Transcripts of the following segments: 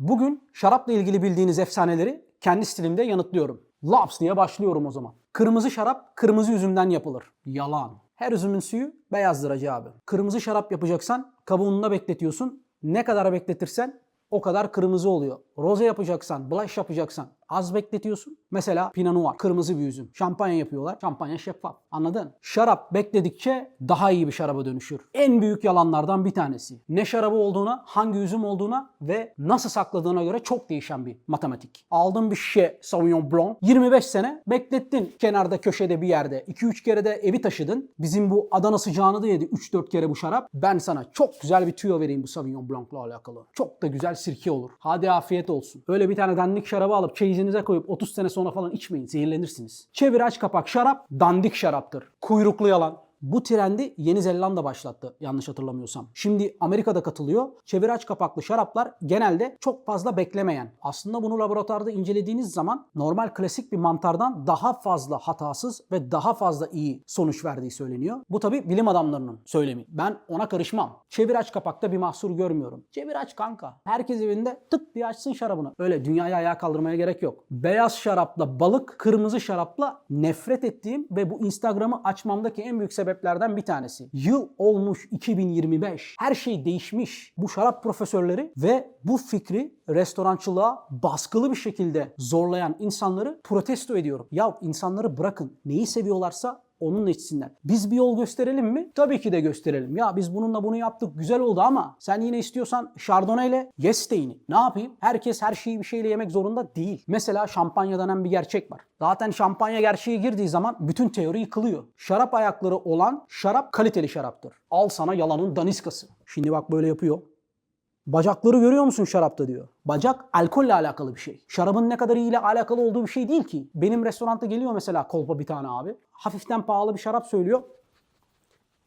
Bugün şarapla ilgili bildiğiniz efsaneleri kendi stilimde yanıtlıyorum. Laps diye başlıyorum o zaman. Kırmızı şarap kırmızı üzümden yapılır. Yalan. Her üzümün suyu beyazdır hacı abi. Kırmızı şarap yapacaksan kabuğunda bekletiyorsun. Ne kadar bekletirsen o kadar kırmızı oluyor. Roze yapacaksan, blush yapacaksan az bekletiyorsun. Mesela Pinot Noir, kırmızı bir üzüm. Şampanya yapıyorlar. Şampanya şeffaf. Anladın? Şarap bekledikçe daha iyi bir şaraba dönüşür. En büyük yalanlardan bir tanesi. Ne şarabı olduğuna, hangi üzüm olduğuna ve nasıl sakladığına göre çok değişen bir matematik. Aldın bir şişe Sauvignon Blanc. 25 sene beklettin kenarda köşede bir yerde. 2-3 kere de evi taşıdın. Bizim bu Adana sıcağını da yedi 3-4 kere bu şarap. Ben sana çok güzel bir tüyo vereyim bu Sauvignon Blanc'la alakalı. Çok da güzel sirke olur. Hadi afiyet olsun. Böyle bir tane dandik şarabı alıp çeyizinize koyup 30 sene sonra falan içmeyin. Zehirlenirsiniz. Çevir aç kapak şarap dandik şaraptır. Kuyruklu yalan. Bu trendi Yeni Zelanda başlattı yanlış hatırlamıyorsam. Şimdi Amerika'da katılıyor. Çevir aç kapaklı şaraplar genelde çok fazla beklemeyen. Aslında bunu laboratuvarda incelediğiniz zaman normal klasik bir mantardan daha fazla hatasız ve daha fazla iyi sonuç verdiği söyleniyor. Bu tabi bilim adamlarının söylemi. Ben ona karışmam. Çevir aç kapakta bir mahsur görmüyorum. Çevir aç kanka. Herkes evinde tık diye açsın şarabını. Öyle dünyayı ayağa kaldırmaya gerek yok. Beyaz şarapla balık, kırmızı şarapla nefret ettiğim ve bu Instagram'ı açmamdaki en büyük sebeplerden bir tanesi. Yıl olmuş 2025. Her şey değişmiş. Bu şarap profesörleri ve bu fikri restorançılığa baskılı bir şekilde zorlayan insanları protesto ediyorum. Ya insanları bırakın. Neyi seviyorlarsa onunla içsinler. Biz bir yol gösterelim mi? Tabii ki de gösterelim. Ya biz bununla bunu yaptık güzel oldu ama sen yine istiyorsan Chardonnay ile ye steak'ini. Ne yapayım? Herkes her şeyi bir şeyle yemek zorunda değil. Mesela şampanya denen bir gerçek var. Zaten şampanya gerçeği girdiği zaman bütün teori yıkılıyor. Şarap ayakları olan şarap kaliteli şaraptır. Al sana yalanın daniskası. Şimdi bak böyle yapıyor. Bacakları görüyor musun şarapta diyor. Bacak alkolle alakalı bir şey. Şarabın ne kadar iyi ile alakalı olduğu bir şey değil ki. Benim restoranta geliyor mesela kolpa bir tane abi. Hafiften pahalı bir şarap söylüyor.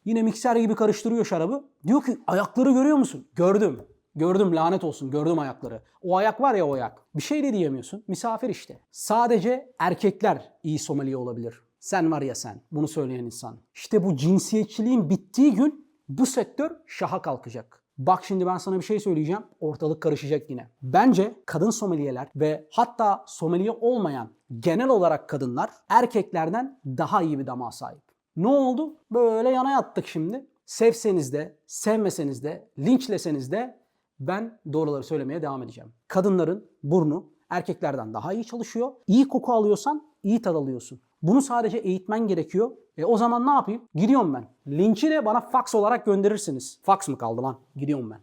Yine mikser gibi karıştırıyor şarabı. Diyor ki ayakları görüyor musun? Gördüm. Gördüm lanet olsun gördüm ayakları. O ayak var ya o ayak. Bir şey de diyemiyorsun. Misafir işte. Sadece erkekler iyi sommelier olabilir. Sen var ya sen. Bunu söyleyen insan. İşte bu cinsiyetçiliğin bittiği gün bu sektör şaha kalkacak. Bak şimdi ben sana bir şey söyleyeceğim. Ortalık karışacak yine. Bence kadın someliyeler ve hatta someliye olmayan genel olarak kadınlar erkeklerden daha iyi bir damağa sahip. Ne oldu? Böyle yana yattık şimdi. Sevseniz de, sevmeseniz de, linçleseniz de ben doğruları söylemeye devam edeceğim. Kadınların burnu erkeklerden daha iyi çalışıyor. İyi koku alıyorsan iyi tad alıyorsun. Bunu sadece eğitmen gerekiyor. E o zaman ne yapayım? Gidiyorum ben. Linki de bana fax olarak gönderirsiniz. Fax mı kaldı lan? Gidiyorum ben.